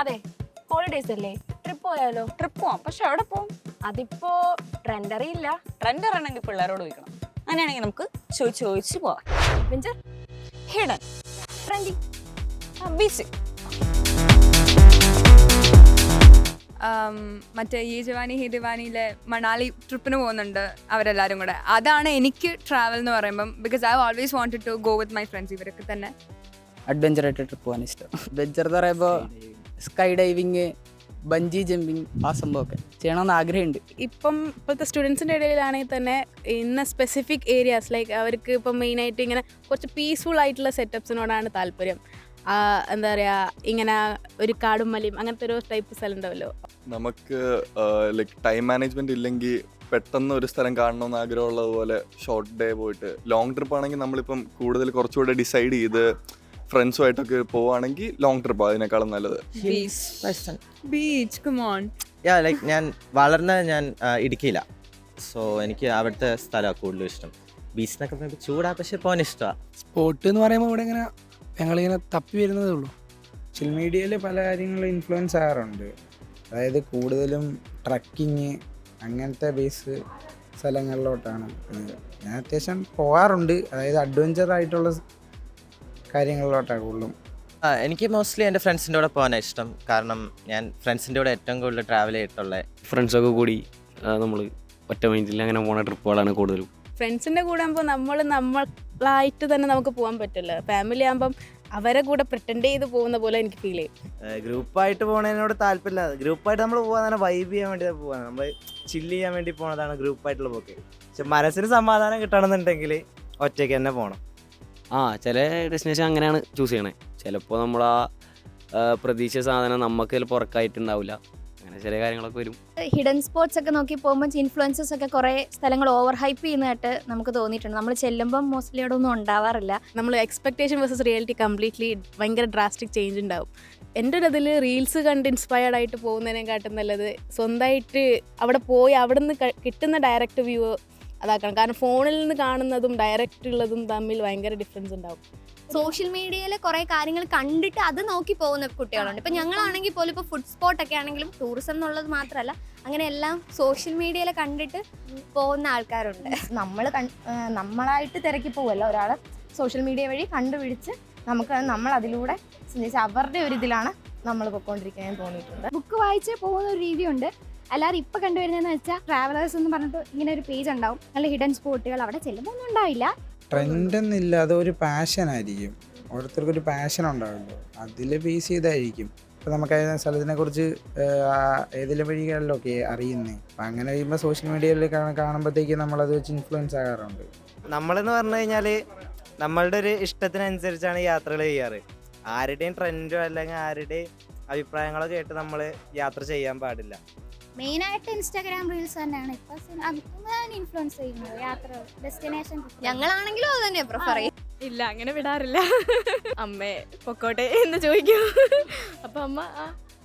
അതെ ഹോളിഡേസ് അല്ലേ? ട്രിപ്പ് പോയാലോ? ട്രിപ്പ് പോവാം. പക്ഷെ എവിടെ പോവും? അതിപ്പോ ട്രെൻഡ് അറിയില്ല ട്രെൻഡ് അറിയണമെങ്കിൽ പിള്ളേരോട് ചോദിക്കണം. അങ്ങനെയാണെങ്കിൽ നമുക്ക് ചോദിച്ച് ചോദിച്ച് പോവാം. അഡ്വഞ്ചർ ഹിഡൻ ട്രെൻഡി ബീച്ച് മറ്റേ ഈ ജവാനി ഹി ദിവാനിയിലെ മണാലി ട്രിപ്പിന് പോകുന്നുണ്ട് അവരെല്ലാവരും കൂടെ. അതാണ് എനിക്ക് ട്രാവൽ എന്ന് പറയുമ്പം because I always wanted to go with my friends ഇവരൊക്കെ തന്നെ. അഡ്വഞ്ചർ ആയിട്ട് ട്രിപ്പ് പോകാൻ ഇഷ്ടം. അഡ്വഞ്ചർ എന്ന് പറയുമ്പോൾ സ്കൈ ഡൈവിങ് ബഞ്ചി ജമ്പിങ് ആ സംഭവമൊക്കെ ചെയ്യണമെന്ന് ആഗ്രഹമുണ്ട്. ഇപ്പം ഇപ്പോഴത്തെ സ്റ്റുഡൻസിന്റെ ഇടയിലാണെങ്കിൽ തന്നെ ഇന്ന സ്പെസിഫിക് ഏരിയാസ് ലൈക്ക് അവർക്ക് ഇപ്പം മെയിനായിട്ട് ഇങ്ങനെ കുറച്ച് പീസ്ഫുൾ ആയിട്ടുള്ള സെറ്റപ്സിനോടാണ് താല്പര്യം. ആ, എന്താ പറയുക ഇങ്ങനെ ഒരു കാടും മലയും അങ്ങനത്തെ ഒരു ടൈപ്പ് സ്ഥലം ഉണ്ടാവല്ലോ നമുക്ക് ലൈക്ക് ടൈം മാനേജ്മെന്റ് ഇല്ലെങ്കിൽ പെട്ടെന്ന് ഒരു സ്ഥലം കാണണമെന്ന് ആഗ്രഹമുള്ളതുപോലെ ഷോർട്ട് ഡേ പോയിട്ട് ലോങ് ട്രിപ്പ് ആണെങ്കിൽ നമ്മളിപ്പം കൂടുതൽ കുറച്ചുകൂടെ ഡിസൈഡ് ചെയ്ത് ഫ്രണ്ട്സുമായിട്ടൊക്കെ പോവുകയാണെങ്കിൽ ലോങ് ട്രിപ്പ് അതിനേക്കാളും നല്ലത്. ബീച്ച് കുമോൺ യാ ലൈക്ക് ഞാൻ വളർന്ന ഞാൻ ഇടുക്കിയില്ല സോ എനിക്ക് അവിടുത്തെ സ്ഥലമാണ് കൂടുതലും ഇഷ്ടം. ബീച്ചിനൊക്കെ ചൂടാ പക്ഷെ പോകാൻ ഇഷ്ടമാണ് സ്പോട്ട് എന്ന് പറയുമ്പോൾ ഇവിടെ ഇങ്ങനെ ഞങ്ങളിങ്ങനെ തപ്പി വരുന്നതേ ഉള്ളൂ. സോഷ്യൽ മീഡിയയിൽ പല കാര്യങ്ങളും ഇൻഫ്ലുവൻസ് ആകാറുണ്ട്. അതായത് കൂടുതലും ട്രക്കിങ് അങ്ങനത്തെ ബേസ് സ്ഥലങ്ങളിലോട്ടാണ്. ഞാൻ അത്യാവശ്യം പോകാറുണ്ട്. അതായത് അഡ്വഞ്ചർ ആയിട്ടുള്ള കാര്യങ്ങളിലോട്ടാണ് കൂടുതലും. ആ, എനിക്ക് മോസ്റ്റ്ലി എന്റെ ഫ്രണ്ട്സിന്റെ കൂടെ പോകാനാണ് ഇഷ്ടം. കാരണം ഞാൻ ഫ്രണ്ട്സിന്റെ കൂടെ ഏറ്റവും കൂടുതൽ ട്രാവൽ ചെയ്തിട്ടുള്ള ഫ്രണ്ട്സൊക്കെ കൂടി നമ്മൾ ഒറ്റ മൈൻഡിൽ അങ്ങനെ പോണ ട്രിപ്പുകളാണ് കൂടുതലും. ഫ്രണ്ട്സിന്റെ കൂടെ ആകുമ്പോൾ നമ്മൾ നമ്മളായിട്ട് തന്നെ നമുക്ക് പോകാൻ പറ്റില്ല. ഫാമിലി ആകുമ്പം അവരെ കൂടെ പ്രിട്ടൻഡ് ചെയ്ത് പോകുന്ന പോലെ എനിക്ക് ഫീൽ ചെയ്യും. ഗ്രൂപ്പായിട്ട് പോണതിനോട് താല്പര്യമില്ല. ഗ്രൂപ്പായിട്ട് നമ്മൾ പോകാൻ വൈബ് ചെയ്യാൻ വേണ്ടി പോകാൻ നമ്മൾ ചില്ല് ചെയ്യാൻ വേണ്ടി പോണതാണ് ഗ്രൂപ്പായിട്ടുള്ള പോക്ക്. പക്ഷെ മനസ്സിന് സമാധാനം കിട്ടണമെന്നുണ്ടെങ്കിൽ ഒറ്റയ്ക്ക് തന്നെ പോകണം ആ ചില ഡെസ്റ്റിനേഷൻ അങ്ങനെയാണ് ചൂസ് ചെയ്യണേ. ചിലപ്പോൾ നമ്മൾ ആ പ്രതീക്ഷ പ്രതീക്ഷിച്ച സാധനം നമുക്ക് ചിലപ്പോൾ ഉറക്കായിട്ടുണ്ടാവില്ല അങ്ങനെ ചില കാര്യങ്ങളൊക്കെ വരും. ഹിഡൻ സ്പോട്സ് ഒക്കെ നോക്കി പോകുമ്പോൾ ഇൻഫ്ലുവൻസസ് ഒക്കെ കുറെ സ്ഥലങ്ങൾ ഓവർ ഹൈപ്പ് ചെയ്യുന്നതായിട്ട് നമുക്ക് തോന്നിയിട്ടുണ്ട്. നമ്മൾ ചെല്ലുമ്പോൾ മോസ്റ്റ്ലി അവിടെ ഒന്നും ഉണ്ടാവാറില്ല. നമ്മൾ എക്സ്പെക്ടേഷൻ വേഴ്സസ് റിയാലിറ്റി കംപ്ലീറ്റ്ലി ഭയങ്കര ഡ്രാസ്റ്റിക് ചേഞ്ച് ഉണ്ടാവും. എന്റെ ഒരു അതിൽ റീൽസ് കണ്ട് ഇൻസ്പയർഡ് ആയിട്ട് പോകുന്നതിനെക്കാട്ടും നല്ലത് സ്വന്തമായിട്ട് അവിടെ പോയി അവിടെ നിന്ന് കിട്ടുന്ന ഡയറക്റ്റ് വ്യൂ അതാക്കണം. കാരണം ഫോണിൽ നിന്ന് കാണുന്നതും ഡയറക്റ്റ് ഉള്ളതും തമ്മിൽ ഭയങ്കര ഡിഫറൻസ് ഉണ്ടാവും. സോഷ്യൽ മീഡിയയിൽ കുറെ കാര്യങ്ങൾ കണ്ടിട്ട് അത് നോക്കി പോകുന്ന കുട്ടികളുണ്ട്. ഇപ്പൊ ഞങ്ങളാണെങ്കിൽ പോലും ഇപ്പൊ ഫുഡ് സ്പോട്ട് ഒക്കെ ആണെങ്കിലും ടൂറിസം എന്നുള്ളത് മാത്രമല്ല അങ്ങനെ എല്ലാം സോഷ്യൽ മീഡിയയിൽ കണ്ടിട്ട് പോകുന്ന ആൾക്കാരുണ്ട്. നമ്മൾ നമ്മളായിട്ട് തിരക്കി പോകുമല്ലോ ഒരാളെ സോഷ്യൽ മീഡിയ വഴി കണ്ടുപിടിച്ച് നമുക്ക് നമ്മൾ അതിലൂടെ ചിന്തിച്ച് അവരുടെ ഒരു ഇതിലാണ് നമ്മൾ പൊയ്ക്കൊണ്ടിരിക്കുന്നത് തോന്നിയിട്ടുണ്ട്. ബുക്ക് വായിച്ച് പോകുന്ന ഒരു രീതിയുണ്ട്. അല്ലാതെ ഇപ്പൊ കണ്ടുവരുന്നതെന്ന് വെച്ചാൽ ട്രാവലേഴ്സ് എന്ന് പറഞ്ഞിട്ട് ഇങ്ങനെ ഒരു പേജ് ഉണ്ടാവും. നല്ല ഹിഡൻ സ്പോട്ടുകൾ അവിടെ ചെല്ലുമ്പോൾ ഒന്നും ഉണ്ടാവില്ല. ട്രെൻഡ് എന്നില്ല അത് ഒരു പാഷൻ ആയിരിക്കും. ഓരോരുത്തർക്കും ഒരു പാഷൻ ഉണ്ടാവുമല്ലോ അതിൽ ബേസ് ചെയ്തായിരിക്കും. ഇപ്പം നമുക്ക് ആ സ്ഥലത്തിനെ കുറിച്ച് ഏതെങ്കിലും വഴികളിലൊക്കെ അറിയുന്നേ. അപ്പം അങ്ങനെ കഴിയുമ്പോൾ സോഷ്യൽ മീഡിയയിൽ കാണുമ്പോഴത്തേക്ക് നമ്മളത് വെച്ച് ഇൻഫ്ലുവൻസ് ആകാറുണ്ട്. നമ്മളെന്ന് പറഞ്ഞു കഴിഞ്ഞാൽ നമ്മളുടെ ഒരു ഇഷ്ടത്തിനനുസരിച്ചാണ് യാത്രകൾ ചെയ്യാറ്. ആരുടെയും ട്രെൻഡോ അല്ലെങ്കിൽ ആരുടെയും അഭിപ്രായങ്ങളോ കേട്ട് നമ്മൾ യാത്ര ചെയ്യാൻ പാടില്ല. മെയിനായിട്ട് ഇൻസ്റ്റാഗ്രാം റീൽസ് തന്നെയാണ്. ഇപ്പൊ ഇൻഫ്ലുവൻസ് ചെയ്യുന്നത് യാത്ര ഡെസ്റ്റിനേഷൻ ഞങ്ങളാണെങ്കിലും അത് തന്നെ പ്രിഫർ ചെയ്യും ഇല്ല അങ്ങനെ വിടാറില്ല. അമ്മേ പൊക്കോട്ടെ എന്ന് ചോദിക്കും. അപ്പൊ അമ്മ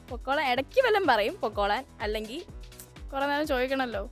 പൊക്കോളാൻ ഇടയ്ക്ക് വല്ലതും പറയും പൊക്കോളാൻ അല്ലെങ്കിൽ കുറേ നേരം ചോദിക്കണമല്ലോ